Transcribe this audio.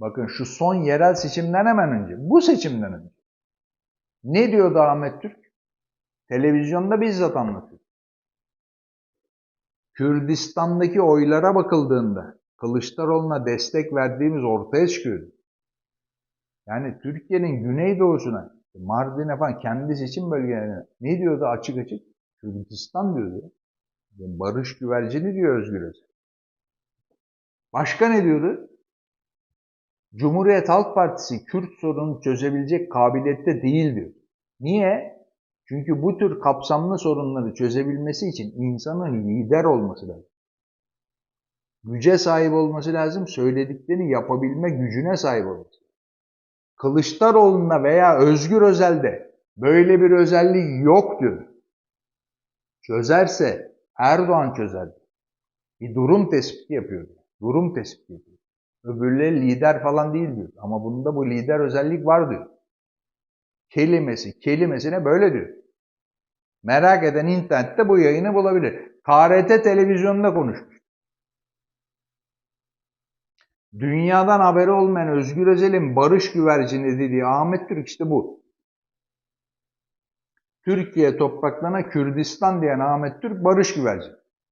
Bakın şu son yerel seçimden hemen önce, bu seçimden önce. Ne diyordu Ahmet Türk? Televizyonda bizzat anlatıyor. Kürdistan'daki oylara bakıldığında Kılıçdaroğlu'na destek verdiğimiz ortaya çıkıyordu. Yani Türkiye'nin güneydoğusuna, Mardin'e falan kendi seçim bölgelerine ne diyordu açık açık? Kürdistan diyordu. Barış güvercini diyor Özgür Özel. Başka ne diyordu? Cumhuriyet Halk Partisi Kürt sorununu çözebilecek kabiliyette değil. Niye? Çünkü bu tür kapsamlı sorunları çözebilmesi için insanın lider olması lazım. Güce sahip olması lazım, söylediklerini yapabilme gücüne sahip olması lazım. Kılıçdaroğlu'nda veya Özgür Özel'de böyle bir özelliği yok. Çözerse Erdoğan çözer. Bir durum tespiti yapıyor. Durum tespiti yapıyor. Öbürleri lider falan değil diyor. Ama bunda bu lider özellik var diyor. Kelimesi, kelimesine böyle diyor. Merak eden internette bu yayını bulabilir. KRT televizyonda konuşmuş. Dünyadan haberi olmayan Özgür Özel'in barış güvercini dediği Ahmet Türk işte bu. Türkiye topraklarına Kürdistan diyen Ahmet Türk barış güvercini.